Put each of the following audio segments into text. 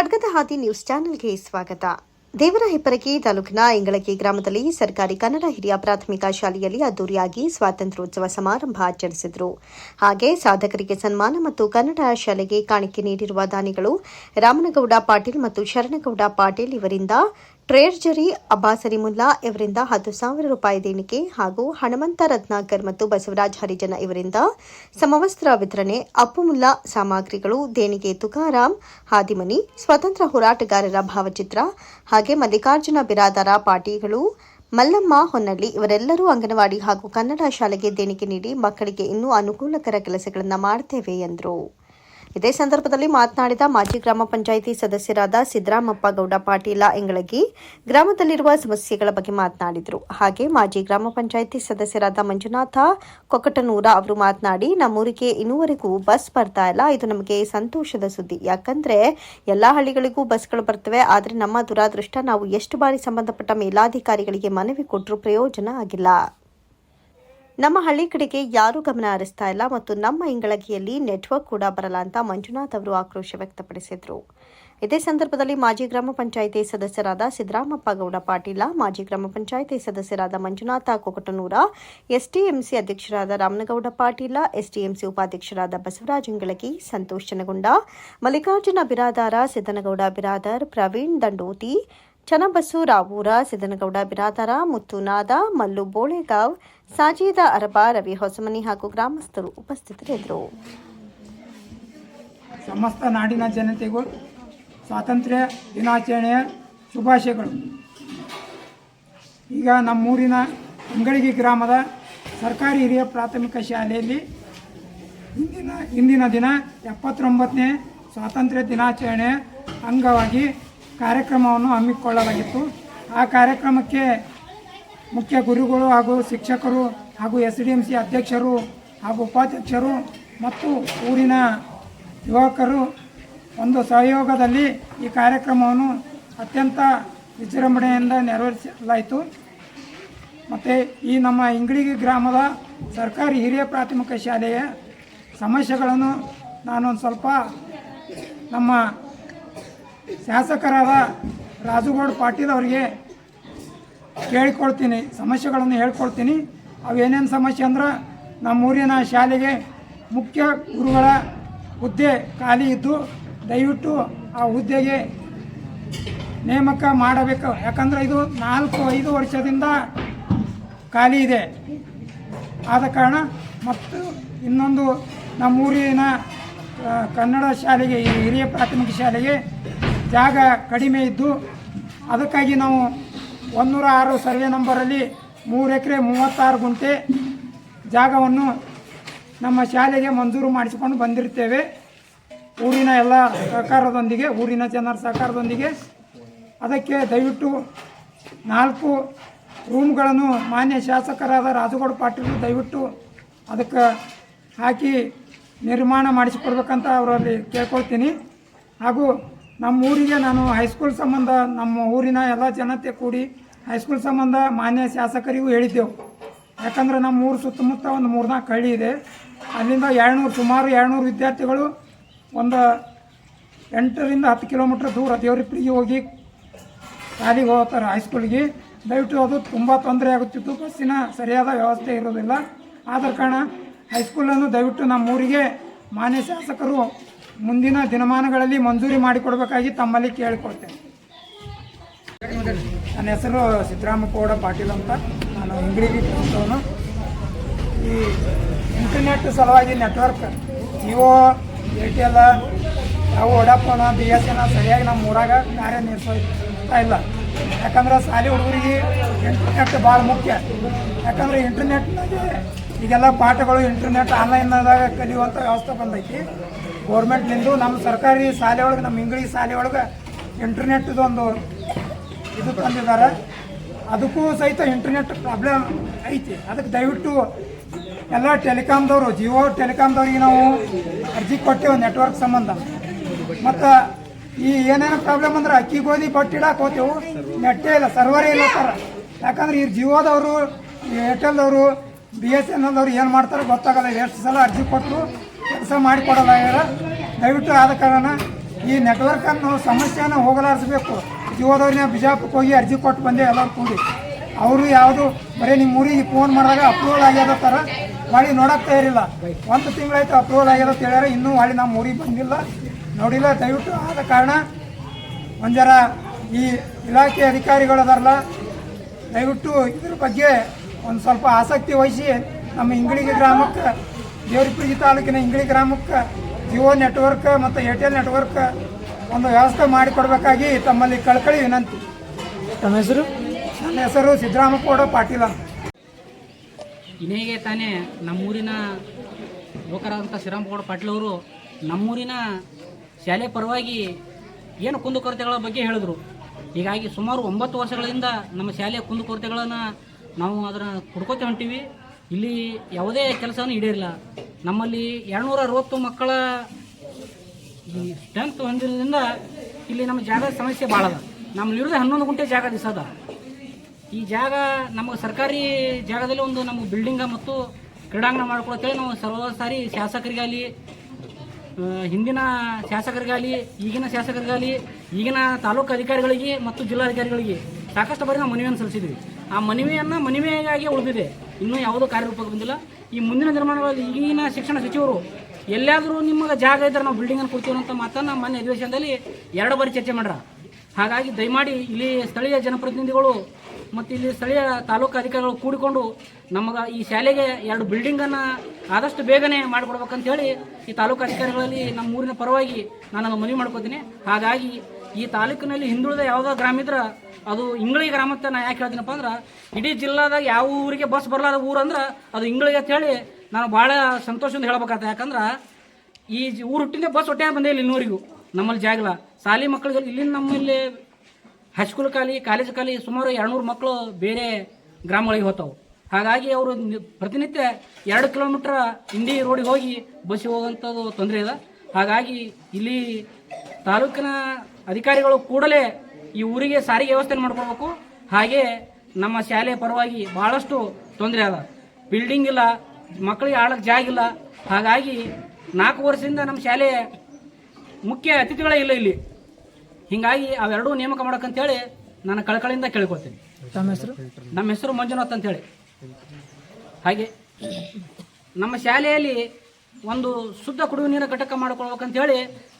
ಖಡ್ಗದ ಹಾದಿ ನ್ಯೂಸ್ ಚಾನೆಲ್ಗೆ ಸ್ವಾಗತ. ದೇವರ ಹೆಪ್ಪರಗಿ ತಾಲೂಕಿನ ಇಂಗಳಗಿ ಗ್ರಾಮದಲ್ಲಿ ಸರ್ಕಾರಿ ಕನ್ನಡ ಹಿರಿಯ ಪ್ರಾಥಮಿಕ ಶಾಲೆಯಲ್ಲಿ ಅದ್ದೂರಿಯಾಗಿ ಸ್ವಾತಂತ್ರ್ಯೋತ್ಸವ ಸಮಾರಂಭ ಆಚರಿಸಿದರು. ಹಾಗೆ ಸಾಧಕರಿಗೆ ಸನ್ಮಾನ ಮತ್ತು ಕನ್ನಡ ಶಾಲೆಗೆ ಕಾಣಿಕೆ ನೀಡಿರುವ ದಾನಿಗಳು ರಾಮನಗೌಡ ಪಾಟೀಲ್ ಮತ್ತು ಶರಣಗೌಡ ಪಾಟೀಲ್ ಇವರಿಂದ ಟ್ರೇರ್ಜರಿ ಅಬ್ಬಾಸರಿ ಮುಲ್ಲಾ ಇವರಿಂದ ಹತ್ತು ಸಾವಿರ ರೂಪಾಯಿ ದೇಣಿಗೆ ಹಾಗೂ ಹನುಮಂತ ರತ್ನಾಕರ್ ಮತ್ತು ಬಸವರಾಜ್ ಹರಿಜನ ಇವರಿಂದ ಸಮವಸ್ತ್ರ ವಿತರಣೆ ಅಪ್ಪುಮುಲ್ಲಾ ಸಾಮಗ್ರಿಗಳು, ದೇಣಿಗೆ ತುಕಾರಾಮ್, ಹಾದಿಮನಿ, ಸ್ವತಂತ್ರ ಹೋರಾಟಗಾರರ ಭಾವಚಿತ್ರ ಹಾಗೆ ಮಲ್ಲಿಕಾರ್ಜುನ ಬಿರಾದರ ಪಾಟೀಗಳು ಮಲ್ಲಮ್ಮ ಹೊನ್ನಳ್ಳಿ ಇವರೆಲ್ಲರೂ ಅಂಗನವಾಡಿ ಹಾಗೂ ಕನ್ನಡ ಶಾಲೆಗೆ ದೇಣಿಗೆ ನೀಡಿ ಮಕ್ಕಳಿಗೆ ಇನ್ನೂ ಅನುಕೂಲಕರ ಕೆಲಸಗಳನ್ನು ಮಾಡ್ತೇವೆ ಎಂದರು. ಇದೇ ಸಂದರ್ಭದಲ್ಲಿ ಮಾತನಾಡಿದ ಮಾಜಿ ಗ್ರಾಮ ಪಂಚಾಯಿತಿ ಸದಸ್ಯರಾದ ಸಿದ್ದರಾಮಪ್ಪ ಗೌಡ ಪಾಟೀಲ ಎಂಗಳಗಿ ಗ್ರಾಮದಲ್ಲಿರುವ ಸಮಸ್ಯೆಗಳ ಬಗ್ಗೆ ಮಾತನಾಡಿದರು. ಹಾಗೆ ಮಾಜಿ ಗ್ರಾಮ ಪಂಚಾಯಿತಿ ಸದಸ್ಯರಾದ ಮಂಜುನಾಥ ಕೊಕಟನೂರ ಅವರು ಮಾತನಾಡಿ, ನಮ್ಮೂರಿಗೆ ಇನ್ನೂವರೆಗೂ ಬಸ್ ಬರ್ತಾ ಇಲ್ಲ. ಇದು ನಮಗೆ ಸಂತೋಷದ ಸುದ್ದಿ. ಯಾಕಂದ್ರೆ ಎಲ್ಲಾ ಹಳ್ಳಿಗಳಿಗೂ ಬಸ್ಗಳು ಬರ್ತವೆ. ಆದರೆ ನಮ್ಮ ದುರಾದೃಷ್ಟ, ನಾವು ಎಷ್ಟು ಬಾರಿ ಸಂಬಂಧಪಟ್ಟ ಮೇಲಾಧಿಕಾರಿಗಳಿಗೆ ಮನವಿ ಕೊಟ್ಟರೂ ಪ್ರಯೋಜನ ಆಗಿಲ್ಲ. ನಮ್ಮ ಹಳ್ಳಿ ಕಡೆಗೆ ಯಾರೂ ಗಮನ ಹರಿಸ್ತಾ ಇಲ್ಲ ಮತ್ತು ನಮ್ಮ ಇಂಗಳಗಿಯಲ್ಲಿ ನೆಟ್ವರ್ಕ್ ಕೂಡ ಬರಲ್ಲ ಅಂತ ಮಂಜುನಾಥ್ ಅವರು ಆಕ್ರೋಶ ವ್ಯಕ್ತಪಡಿಸಿದರು. ಇದೇ ಸಂದರ್ಭದಲ್ಲಿ ಮಾಜಿ ಗ್ರಾಮ ಪಂಚಾಯಿತಿ ಸದಸ್ಯರಾದ ಸಿದ್ದರಾಮಪ್ಪ ಗೌಡ ಪಾಟೀಲ, ಮಾಜಿ ಗ್ರಾಮ ಪಂಚಾಯಿತಿ ಸದಸ್ಯರಾದ ಮಂಜುನಾಥ ಕೊಕಟನೂರ ಎಸ್ಟಿಎಂಸಿ ಅಧ್ಯಕ್ಷರಾದ ರಾಮನಗೌಡ ಪಾಟೀಲ ಎಸ್ಟಿಎಂಸಿ ಉಪಾಧ್ಯಕ್ಷರಾದ ಬಸವರಾಜ್ ಇಂಗಳಗಿ, ಸಂತೋಷ್ ಚನಗೊಂಡ ಮಲ್ಲಿಕಾರ್ಜುನ ಬಿರಾದಾರ, ಸಿದ್ದನಗೌಡ ಬಿರಾದರ್, ಪ್ರವೀಣ್ ದಂಡೋತಿ ಚನ್ನಬಸ್ಸು ರಾವೂರ ಸಿದ್ದನಗೌಡ ಬಿರಾದಾರ, ಮುತ್ತುನಾದ, ಮಲ್ಲು ಬೋಳೆಗಾವ್, ಸಾಜೀದ ಅರಬ, ರವಿ ಹೊಸಮನಿ ಹಾಗೂ ಗ್ರಾಮಸ್ಥರು ಉಪಸ್ಥಿತರಿದ್ದರು. ಸಮಸ್ತ ನಾಡಿನ ಜನತೆಗೂ ಸ್ವಾತಂತ್ರ್ಯ ದಿನಾಚರಣೆಯ ಶುಭಾಶಯಗಳು. ಈಗ ನಮ್ಮೂರಿನ ಅಂಗಳಗಿ ಗ್ರಾಮದ ಸರ್ಕಾರಿ ಹಿರಿಯ ಪ್ರಾಥಮಿಕ ಶಾಲೆಯಲ್ಲಿ ಇಂದಿನ ಇಂದಿನ ದಿನ ಎಪ್ಪತ್ತೊಂಬತ್ತನೇ ಸ್ವಾತಂತ್ರ್ಯ ದಿನಾಚರಣೆಯ ಅಂಗವಾಗಿ ಕಾರ್ಯಕ್ರಮವನ್ನು ಹಮ್ಮಿಕೊಳ್ಳಲಾಗಿತ್ತು. ಆ ಕಾರ್ಯಕ್ರಮಕ್ಕೆ ಮುಖ್ಯ ಗುರುಗಳು ಹಾಗೂ ಶಿಕ್ಷಕರು ಹಾಗೂ ಎಸ್ ಡಿ ಎಂ ಸಿ ಅಧ್ಯಕ್ಷರು ಹಾಗೂ ಉಪಾಧ್ಯಕ್ಷರು ಮತ್ತು ಊರಿನ ಯುವಕರು ಒಂದು ಸಹಯೋಗದಲ್ಲಿ ಈ ಕಾರ್ಯಕ್ರಮವನ್ನು ಅತ್ಯಂತ ವಿಜೃಂಭಣೆಯಿಂದ ನೆರವೇರಿಸಲಾಯಿತು. ಮತ್ತು ಈ ನಮ್ಮ ಇಂಗ್ಳಿಗಿ ಗ್ರಾಮದ ಸರ್ಕಾರಿ ಹಿರಿಯ ಪ್ರಾಥಮಿಕ ಶಾಲೆಯ ಸಮಸ್ಯೆಗಳನ್ನು ನಾನೊಂದು ಸ್ವಲ್ಪ ನಮ್ಮ ಶಾಸಕರಾದ ರಾಜುಗೌಡ ಪಾಟೀಲ್ ಅವರಿಗೆ ಕೇಳಿಕೊಳ್ತೀನಿ, ಸಮಸ್ಯೆಗಳನ್ನು ಹೇಳ್ಕೊಳ್ತೀನಿ. ಅವೇನೇನು ಸಮಸ್ಯೆ ಅಂದ್ರೆ ನಮ್ಮೂರಿನ ಶಾಲೆಗೆ ಮುಖ್ಯ ಗುರುಗಳ ಹುದ್ದೆ ಖಾಲಿ ಇದ್ದು ದಯವಿಟ್ಟು ಆ ಹುದ್ದೆಗೆ ನೇಮಕ ಮಾಡಬೇಕು. ಯಾಕಂದ್ರೆ ಇದು ನಾಲ್ಕು, ಐದು ವರ್ಷದಿಂದ ಖಾಲಿ ಇದೆ. ಆದ ಕಾರಣ ಮತ್ತು ಇನ್ನೊಂದು ನಮ್ಮೂರಿನ ಕನ್ನಡ ಶಾಲೆಗೆ ಹಿರಿಯ ಪ್ರಾಥಮಿಕ ಶಾಲೆಗೆ ಜಾಗ ಕಡಿಮೆ ಇದ್ದು ಅದಕ್ಕಾಗಿ ನಾವು ಒಂದೂರ ಆರು ಸರ್ವೆ ನಂಬರಲ್ಲಿ ಮೂರು ಎಕರೆ ಮೂವತ್ತಾರು ಗುಂಟೆ ಜಾಗವನ್ನು ನಮ್ಮ ಶಾಲೆಗೆ ಮಂಜೂರು ಮಾಡಿಸಿಕೊಂಡು ಬಂದಿರ್ತೇವೆ ಊರಿನ ಎಲ್ಲ ಸಹಕಾರದೊಂದಿಗೆ, ಊರಿನ ಜನರ ಸಹಕಾರದೊಂದಿಗೆ ಅದಕ್ಕೆ ದಯವಿಟ್ಟು ನಾಲ್ಕು ರೂಮ್ಗಳನ್ನು ಮಾನ್ಯ ಶಾಸಕರಾದ ರಾಜಗೌಡ ಪಾಟೀಲ್ ದಯವಿಟ್ಟು ಅದಕ್ಕೆ ಹಾಕಿ ನಿರ್ಮಾಣ ಮಾಡಿಸಿಕೊಡ್ಬೇಕಂತ ಅವರಲ್ಲಿ ಕೇಳ್ಕೊಳ್ತೀನಿ. ಹಾಗೂ ನಮ್ಮ ಊರಿಗೆ ನಾನು ಹೈಸ್ಕೂಲ್ ಸಂಬಂಧ, ನಮ್ಮ ಊರಿನ ಎಲ್ಲ ಜನತೆ ಕೂಡಿ ಹೈಸ್ಕೂಲ್ ಸಂಬಂಧ ಮಾನ್ಯ ಶಾಸಕರಿಗೂ ಹೇಳಿದ್ದೆವು. ಯಾಕಂದ್ರೆ ನಮ್ಮ ಊರು ಸುತ್ತಮುತ್ತ ಒಂದು ಮೂರ್ನಾಲ್ಕು ಹಳ್ಳಿ ಇದೆ. ಅಲ್ಲಿಂದ ಎರಡುನೂರು, ಸುಮಾರು ಎರಡುನೂರು ವಿದ್ಯಾರ್ಥಿಗಳು ಒಂದು ಎಂಟರಿಂದ ಹತ್ತು ಕಿಲೋಮೀಟ್ರ್ ದೂರ ದೇವ್ರಿಪ್ಪಿಗೆ ಹೋಗಿ ಶಾಲೆಗೆ ಹೋಗ್ತಾರೆ ಹೈಸ್ಕೂಲಿಗೆ ದಯವಿಟ್ಟು ಅದು ತುಂಬ ತೊಂದರೆ ಆಗುತ್ತಿತ್ತು. ಬಸ್ಸಿನ ಸರಿಯಾದ ವ್ಯವಸ್ಥೆ ಇರೋದಿಲ್ಲ ಆದ ಕಾರಣ ಹೈಸ್ಕೂಲನ್ನು ದಯವಿಟ್ಟು ನಮ್ಮ ಊರಿಗೆ ಮಾನ್ಯ ಶಾಸಕರು ಮುಂದಿನ ದಿನಮಾನಗಳಲ್ಲಿ ಮಂಜೂರಿ ಮಾಡಿಕೊಡ್ಬೇಕಾಗಿ ತಮ್ಮಲ್ಲಿ ಕೇಳಿಕೊಳ್ತೇನೆ. ನನ್ನ ಹೆಸರು ಸಿದ್ದರಾಮಗೌಡ ಪಾಟೀಲ್ ಅಂತ. ನಾನು ಇಂಗ್ಲಿಗೆ ಕೊಡ್ತವನು ಈ ಇಂಟರ್ನೆಟ್ ಸಲುವಾಗಿ ನೆಟ್ವರ್ಕ್ ಜಿಯೋ ಏರ್ಟೆಲ್ ಯಾವ ವಡಾಫೋನ ಬಿ ಎಸ್ ಎನ್ ಸರಿಯಾಗಿ ನಮ್ಮ ಊರಾಗ ಕಾರ್ಯನಿರ್ವಹಿಸ್ತಾ ಇಲ್ಲ. ಯಾಕಂದ್ರೆ ಶಾಲೆ ಹುಡುಗರಿಗೆ ಇಂಟರ್ನೆಟ್ ಭಾಳ ಮುಖ್ಯ. ಯಾಕಂದ್ರೆ ಇಂಟರ್ನೆಟ್ನಾಗೆ ಈಗೆಲ್ಲ ಪಾಠಗಳು ಇಂಟರ್ನೆಟ್ ಆನ್ಲೈನ್ದಾಗ ಕಲಿಯುವಂಥ ವ್ಯವಸ್ಥೆ ಬಂದೈತಿ. ಗೌರ್ಮೆಂಟ್ನಿಂದ ನಮ್ಮ ಸರ್ಕಾರಿ ಶಾಲೆ ಒಳಗೆ ನಮ್ಮ ಇಂಗ್ಲೀಷ್ ಶಾಲೆ ಒಳಗೆ ಇಂಟರ್ನೆಟ್ದೊಂದು ಇದು ತಂದಿದ್ದಾರೆ. ಅದಕ್ಕೂ ಸಹಿತ ಇಂಟರ್ನೆಟ್ ಪ್ರಾಬ್ಲಮ್ ಐತಿ. ಅದಕ್ಕೆ ದಯವಿಟ್ಟು ಎಲ್ಲ ಟೆಲಿಕಾಮ್ದವರು, ಜಿಯೋ ಟೆಲಿಕಾಮ್ದವ್ರಿಗೆ ನಾವು ಅರ್ಜಿ ಕೊಟ್ಟೆವು ನೆಟ್ವರ್ಕ್ ಸಂಬಂಧ. ಮತ್ತು ಈ ಏನೇನು ಪ್ರಾಬ್ಲಮ್ ಅಂದ್ರೆ ಅಕ್ಕಿ ಗೋಧಿ ಇಡಕ್ಕೆ ಹೋಗ್ತೇವೆ. ನೆಟ್ಟೇ ಇಲ್ಲ, ಸರ್ವರೇ ಇಲ್ಲ ಸರ್. ಯಾಕಂದ್ರೆ ಈ ಜಿಯೋದವರು ಏರ್ಟೆಲ್ದವರು, ಬಿ ಎಸ್ ಎನ್ ಎಲ್ದವ್ರು ಏನು ಮಾಡ್ತಾರೆ ಗೊತ್ತಾಗಲ್ಲ. ಎಷ್ಟು ಸಲ ಅರ್ಜಿ ಕೊಟ್ಟು ಕೆಲಸ ಮಾಡಿಕೊಡಲ್ಲ ಆಗ್ಯಾರ ದಯವಿಟ್ಟು ಆದ ಕಾರಣ ಈ ನೆಟ್ವರ್ಕನ್ನು ಸಮಸ್ಯೆನ ಹೋಗಲಾಡಿಸ್ಬೇಕು ಜೀವದವ್ರನ್ನ ಬಿಜಾಪುರಕ್ಕೆ ಹೋಗಿ ಅರ್ಜಿ ಕೊಟ್ಟು ಬಂದೆ ಎಲ್ಲರೂ ಕೂಡಿ. ಅವರು ಯಾವುದು, ಬರೀ ನಿಮ್ಮ ಊರಿಗೆ ಫೋನ್ ಮಾಡಿದಾಗ ಅಪ್ರೂವಲ್ ಆಗ್ಯದ ಥರ ಹೊಳಿ ನೋಡಕ್ಕೆ ಇರಲಿಲ್ಲ. ಒಂದು ತಿಂಗಳಾಯ್ತು ಅಪ್ರೂವಲ್ ಆಗ್ಯದ ಅಂತ ಹೇಳ್ಯಾರ. ಇನ್ನೂ ಹೊಳಿ ನಮ್ಮ ಊರಿಗೆ ಬಂದಿಲ್ಲ. ನೋಡಿಲ್ಲ, ದಯವಿಟ್ಟು ಆದ ಕಾರಣ ಒಂದರ ಈ ಇಲಾಖೆ ಅಧಿಕಾರಿಗಳು ಅದಾರಲ್ಲ, ದಯವಿಟ್ಟು ಇದ್ರ ಬಗ್ಗೆ ಒಂದು ಸ್ವಲ್ಪ ಆಸಕ್ತಿ ವಹಿಸಿ ನಮ್ಮ ಇಂಗಳಿಗೆ ಗ್ರಾಮಕ್ಕೆ ದೇವರಿಪುರಿ ತಾಲೂಕಿನ ಇಂಗ್ಳಿ ಗ್ರಾಮಕ್ಕೆ ಜಿಯೋ ನೆಟ್ವರ್ಕ್ ಮತ್ತು ಏರ್ಟೆಲ್ ನೆಟ್ವರ್ಕ್ ಒಂದು ವ್ಯವಸ್ಥೆ ಮಾಡಿಕೊಡ್ಬೇಕಾಗಿ ತಮ್ಮಲ್ಲಿ ಕಳ್ಕಳಿ ವಿನಂತಿ. ತಮ್ಮ ಹೆಸರು? ನನ್ನ ಹೆಸರು ಸಿದ್ದರಾಮಗೌಡ ಪಾಟೀಲ. ಇನ್ನೇಗೆ ತಾನೇ ನಮ್ಮೂರಿನ ಯುವಕರಾದಂಥ ಶ್ರೀರಾಮಗೌಡ ಪಾಟೀಲ್ ಅವರು ನಮ್ಮೂರಿನ ಶಾಲೆ ಪರವಾಗಿ ಏನು ಕುಂದುಕೊರತೆಗಳ ಬಗ್ಗೆ ಹೇಳಿದ್ರು. ಹೀಗಾಗಿ ಸುಮಾರು ಒಂಬತ್ತು ವರ್ಷಗಳಿಂದ ನಮ್ಮ ಶಾಲೆಯ ಕುಂದುಕೊರತೆಗಳನ್ನು ನಾವು ಅದನ್ನು ಹುಡ್ಕೋತೆ ಹೊಂಟೀವಿ. ಇಲ್ಲಿ ಯಾವುದೇ ಕೆಲಸವನ್ನು ಈಡೇರಿಲ್ಲ. ನಮ್ಮಲ್ಲಿ ಎರಡುನೂರ ಅರವತ್ತು ಮಕ್ಕಳ ಈ ಸ್ಟ್ರೆಂತ್ ಹೊಂದಿರೋದ್ರಿಂದ ಇಲ್ಲಿ ನಮ್ಮ ಜಾಗದ ಸಮಸ್ಯೆ ಭಾಳ ಅದ. ನಮ್ಮಲ್ಲಿ ಇರೋದೇ ಹನ್ನೊಂದು ಗುಂಟೆ ಜಾಗ ದಿಸದ ಈ ಜಾಗ ನಮಗೆ ಸರ್ಕಾರಿ ಜಾಗದಲ್ಲಿ ಒಂದು ನಮ್ಮ ಬಿಲ್ಡಿಂಗ ಮತ್ತು ಕ್ರೀಡಾಂಗಣ ಮಾಡ್ಕೊಳ್ತೇವೆ ನಾವು ಸರ್ವ ಸಾರಿ ಶಾಸಕರಿಗಾಗಲಿ ಹಿಂದಿನ ಶಾಸಕರಿಗಾಗಲಿ, ಈಗಿನ ಶಾಸಕರಿಗಾಗಲಿ, ಈಗಿನ ತಾಲೂಕು ಅಧಿಕಾರಿಗಳಿಗೆ ಮತ್ತು ಜಿಲ್ಲಾಧಿಕಾರಿಗಳಿಗೆ ಸಾಕಷ್ಟು ಬಾರಿ ನಾವು ಮನವಿಯನ್ನು ಸಲ್ಲಿಸಿದ್ವಿ. ಆ ಮನವಿಯನ್ನು ಮನವಿಯಾಗಿ ಉಳಿದಿದೆ. ಇನ್ನೂ ಯಾವುದೂ ಕಾರ್ಯರೂಪಕ್ಕೆ ಬಂದಿಲ್ಲ. ಈ ಮುಂದಿನ ನಿರ್ಮಾಣಗಳಲ್ಲಿ ಈಗಿನ ಶಿಕ್ಷಣ ಸಚಿವರು ಎಲ್ಲಾದರೂ ನಿಮಗೆ ಜಾಗ ಇದ್ದರೆ ನಾವು ಬಿಲ್ಡಿಂಗನ್ನು ಕೊಡ್ತೀವಿ ಅಂತ ಮಾತನ್ನು ಮೊನ್ನೆ ಅಧಿವೇಶನದಲ್ಲಿ ಎರಡು ಬಾರಿ ಚರ್ಚೆ ಮಾಡ್ರ. ಹಾಗಾಗಿ ದಯಮಾಡಿ ಇಲ್ಲಿ ಸ್ಥಳೀಯ ಜನಪ್ರತಿನಿಧಿಗಳು ಮತ್ತು ಇಲ್ಲಿ ಸ್ಥಳೀಯ ತಾಲೂಕು ಅಧಿಕಾರಿಗಳು ಕೂಡಿಕೊಂಡು ನಮಗೆ ಈ ಶಾಲೆಗೆ ಎರಡು ಬಿಲ್ಡಿಂಗನ್ನು ಆದಷ್ಟು ಬೇಗನೆ ಮಾಡಿಕೊಡ್ಬೇಕಂತ ಹೇಳಿ ಈ ತಾಲೂಕು ಅಧಿಕಾರಿಗಳಲ್ಲಿ ನಮ್ಮ ಊರಿನ ಪರವಾಗಿ ನಾನು ಮನವಿ ಮಾಡ್ಕೋತೀನಿ. ಹಾಗಾಗಿ ಈ ತಾಲೂಕಿನಲ್ಲಿ ಹಿಂದುಳಿದ ಯಾವುದೋ ಗ್ರಾಮ ಇದ್ರೆ, ಅದು ಇಂಗಳಿ ಗ್ರಾಮ ಅಂತ ನಾ ಯಾಕೆ ಹೇಳ್ತೀನಪ್ಪ ಅಂದ್ರೆ, ಇಡೀ ಜಿಲ್ಲಾದಾಗ ಯಾವ ಊರಿಗೆ ಬಸ್ ಬರಲಾದ ಊರು ಅಂದ್ರೆ, ಅದು ಇಂಗಳಿಗೆ ಅಂತ ಹೇಳಿ ನಾನು ಭಾಳ ಸಂತೋಷದಿಂದ ಹೇಳ್ಬೇಕಾಗ್ತದೆ ಯಾಕಂದ್ರೆ, ಈ ಊರು ಹುಟ್ಟಿಂದ ಬಸ್ ಹೊಟ್ಟೆ ಬಂದೇ ಇಲ್ಲ ಇನ್ನೂರಿಗೂ, ನಮ್ಮಲ್ಲಿ ಜಾಗಲ. ಶಾಲಿ ಮಕ್ಕಳಿಗೆ ಇಲ್ಲಿ ನಮ್ಮಲ್ಲಿ ಹೈಸ್ಕೂಲ್ ಖಾಲಿ, ಕಾಲೇಜ್ ಖಾಲಿ ಸುಮಾರು ಎರಡುನೂರು ಮಕ್ಕಳು ಬೇರೆ ಗ್ರಾಮಗಳಿಗೆ ಹೋಗ್ತಾವೆ. ಹಾಗಾಗಿ ಅವರು ಪ್ರತಿನಿತ್ಯ ಎರಡು ಕಿಲೋಮೀಟ್ರ್ ಹಿಂದಿ ರೋಡಿಗೆ ಹೋಗಿ ಬಸ್ಸಿಗೆ ಹೋಗುವಂಥದ್ದು ತೊಂದರೆ ಇದೆ ಹಾಗಾಗಿ ಇಲ್ಲಿ ತಾಲೂಕಿನ ಅಧಿಕಾರಿಗಳು ಕೂಡಲೇ ಈ ಊರಿಗೆ ಸಾರಿಗೆ ವ್ಯವಸ್ಥೆ ಮಾಡ್ಕೊಳ್ಬೇಕು. ಹಾಗೆ ನಮ್ಮ ಶಾಲೆ ಪರವಾಗಿ ಬಹಳಷ್ಟು ತೊಂದರೆ ಅದ. ಬಿಲ್ಡಿಂಗ್ ಇಲ್ಲ ಮಕ್ಕಳಿಗೆ ಆಳಕ್ಕೆ ಜಾಗ ಇಲ್ಲ. ಹಾಗಾಗಿ ನಾಲ್ಕು ವರ್ಷದಿಂದ ನಮ್ಮ ಶಾಲೆ ಮುಖ್ಯ ಅತಿಥಿಗಳೇ ಇಲ್ಲ ಇಲ್ಲಿ. ಹೀಗಾಗಿ ಅವೆರಡೂ ನೇಮಕ ಮಾಡೋಕ್ಕಂತೇಳಿ ನಾನು ಕಳಕಳಿಯಿಂದ ಕೇಳ್ಕೊಳ್ತೀನಿ. ತಮ್ಮ ಹೆಸರು? ನಮ್ಮ ಹೆಸರು ಮಂಜುನಾಥ್ ಅಂತೇಳಿ. ಹಾಗೆ ನಮ್ಮ ಶಾಲೆಯಲ್ಲಿ ಒಂದು ಶುದ್ಧ ಕುಡಿಯುವ ನೀರಿನ ಘಟಕ ಮಾಡಿಕೊಳ್ಬೇಕಂತೇಳಿ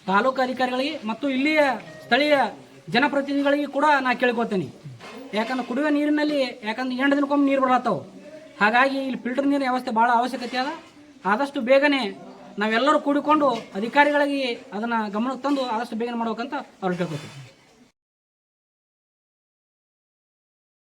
ತಾಲೂಕು ಅಧಿಕಾರಿಗಳಿಗೆ ಮತ್ತು ಇಲ್ಲಿಯ ಸ್ಥಳೀಯ ಜನಪ್ರತಿನಿಧಿಗಳಿಗೆ ಕೂಡ ನಾ ಕೇಳ್ಕೊತೀನಿ. ಯಾಕಂದ್ರೆ ಕುಡಿಯುವ ನೀರಿನಲ್ಲಿ ಯಾಕಂದ್ರೆ ಎಂಟು ದಿನಕ್ಕೊಮ್ಮೆ ನೀರು ಬರತ್ತಾವು ಹಾಗಾಗಿ ಇಲ್ಲಿ ಫಿಲ್ಟರ್ ನೀರಿನ ವ್ಯವಸ್ಥೆ ಭಾಳ ಅವಶ್ಯಕತೆ ಅದ. ಆದಷ್ಟು ಬೇಗನೆ ನಾವೆಲ್ಲರೂ ಕೂಡಿಕೊಂಡು ಅಧಿಕಾರಿಗಳಿಗೆ ಅದನ್ನು ಗಮನಕ್ಕೆ ತಂದು ಆದಷ್ಟು ಬೇಗನೆ ಮಾಡ್ಬೇಕಂತ ಅವ್ರು ಕೇಳ್ಕೊತೀವಿ